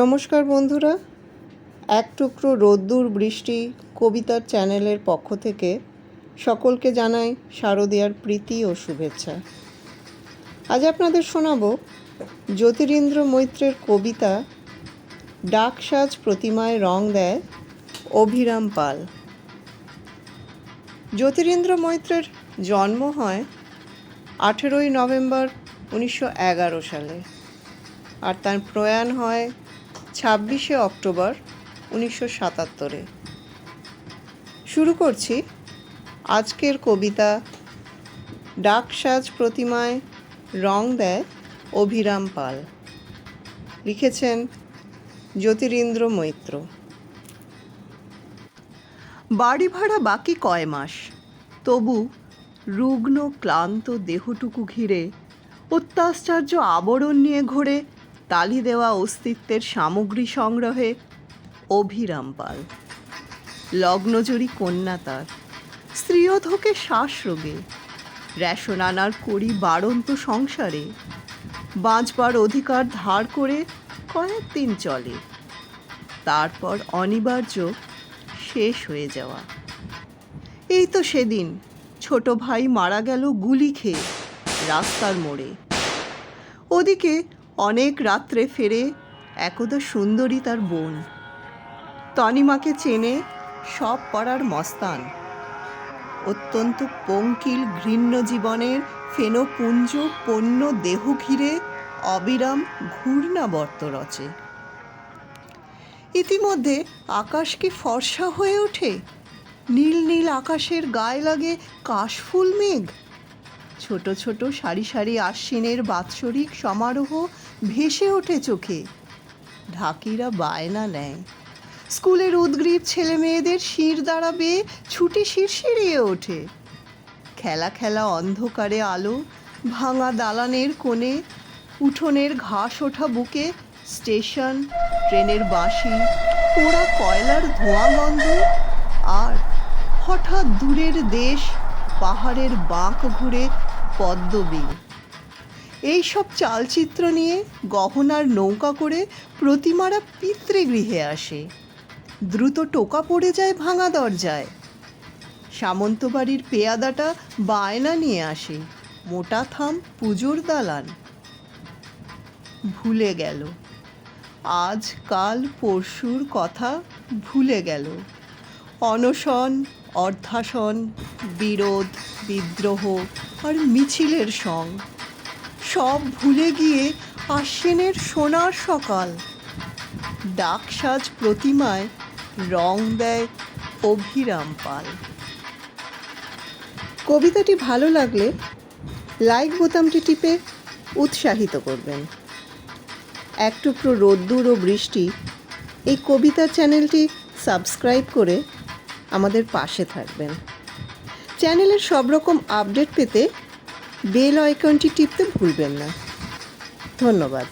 নমস্কার বন্ধুরা। এক টুকরো রোদ্দুর বৃষ্টি কবিতার চ্যানেলের পক্ষ থেকে সকলকে জানাই শারদীয়ার প্রীতি ও শুভেচ্ছা। আজ আপনাদের শোনাবো জ্যোতিরিন্দ্র মৈত্রের কবিতা ডাক সাজ প্রতিমায় রং দেয় অভিরাম পাল। জ্যোতিরিন্দ্র মৈত্রের জন্ম হয় আঠেরোই নভেম্বর উনিশশো এগারো সালে। আর তার প্রয়াণ হয় ছাব্বিশে অক্টোবর উনিশশো সাতাত্তরে। শুরু করছি আজকের কবিতা ডাকসাজ প্রতিমায় রং দেয় অভিরাম পাল। লিখেছেন জ্যোতিরিন্দ্র মৈত্র। বাড়ি ভাড়া বাকি কয় মাস, তবু রুগ্ন ক্লান্ত দেহটুকু ঘিরে অত্যাশ্চর্য আবরণ নিয়ে ঘোরে তালি দেওয়া অস্তিত্বের সামগ্রী সংগ্রহে অভিরাম পাল। লগ্নজুরি কন্যা তার। স্ত্রীয়ধকে শ্বাসরোগে। রেশন আনার করি বাড়ন্ত সংসারে। বাঁচবার অধিকার ধার করে কয়েকদিন চলে। তারপর অনিবার্য শেষ হয়ে যাওয়া। এই তো সেদিন ছোট ভাই মারা গেল গুলি খেয়ে, রাস্তার মোড়ে। ওদিকে অনেক রাত্রে ফেরে একদা সুন্দরী তার বোন। তনিমাকে চেনে সব পাড়ার মস্তান। অত্যন্ত পঙ্কিল ঘৃণ্য জীবনের ফেনপুঞ্জ পণ্য দেহ ঘিরে অবিরাম ঘূর্ণাবর্ত রচে ইতিমধ্যে আকাশ কি ফর্সা হয়ে ওঠে? নীল নীল আকাশের গায়ে লাগে কাশফুল মেঘ। ছোট ছোট সারি সারি আশ্বিনের বাৎসরিক সমারোহ ভেসে ওঠে চোখে। ঢাকিরা বায়না নেয়। স্কুলের উদ্গ্রীব ছেলে মেয়েদের শির দাঁড়াবে, ছুটি শিরশিরিয়ে ওঠে। খেলা খেলা অন্ধকারে আলো, ভাঙা দালানের কোণে, উঠোনের ঘাস ওঠা বুকে, স্টেশন, ট্রেনের বাঁশি, পোড়া কয়লার ধোঁয়া গন্ধ, আর হঠাৎ দূরের দেশ, পাহাড়ের বাঁক ঘুরে পদ্মবিল। এইসব চালচিত্র নিয়ে গহনার নৌকা করে প্রতিমারা পিতৃগৃহে আসে। দ্রুত টোকা পড়ে যায় ভাঙা দরজায়। সামন্তবাড়ির পেয়াদাটা বায়না নিয়ে আসে, মোটা থাম পুজোর দালান। ভুলে গেল। আজ, কাল, পরশুর কথা ভুলে গেল। অনশন অর্ধাসন বিরোধ, বিদ্রোহ আর মিছিলের সং। সব ভুলে গিয়ে আশ্বিনের সোনার সকাল। ডাকসাজ প্রতিমায় রং দেয় অভিরাম পাল। কবিতাটি ভালো লাগলে লাইক বোতামটি টিপে উৎসাহিত করবেন। এক টুকরো রোদ্দুর ও বৃষ্টি এই কবিতা চ্যানেলটি সাবস্ক্রাইব করে আমাদের পাশে থাকবেন। চ্যানেলের সব রকম আপডেট পেতে বেল আইকনটি টিপতে ভুলবেন না। ধন্যবাদ।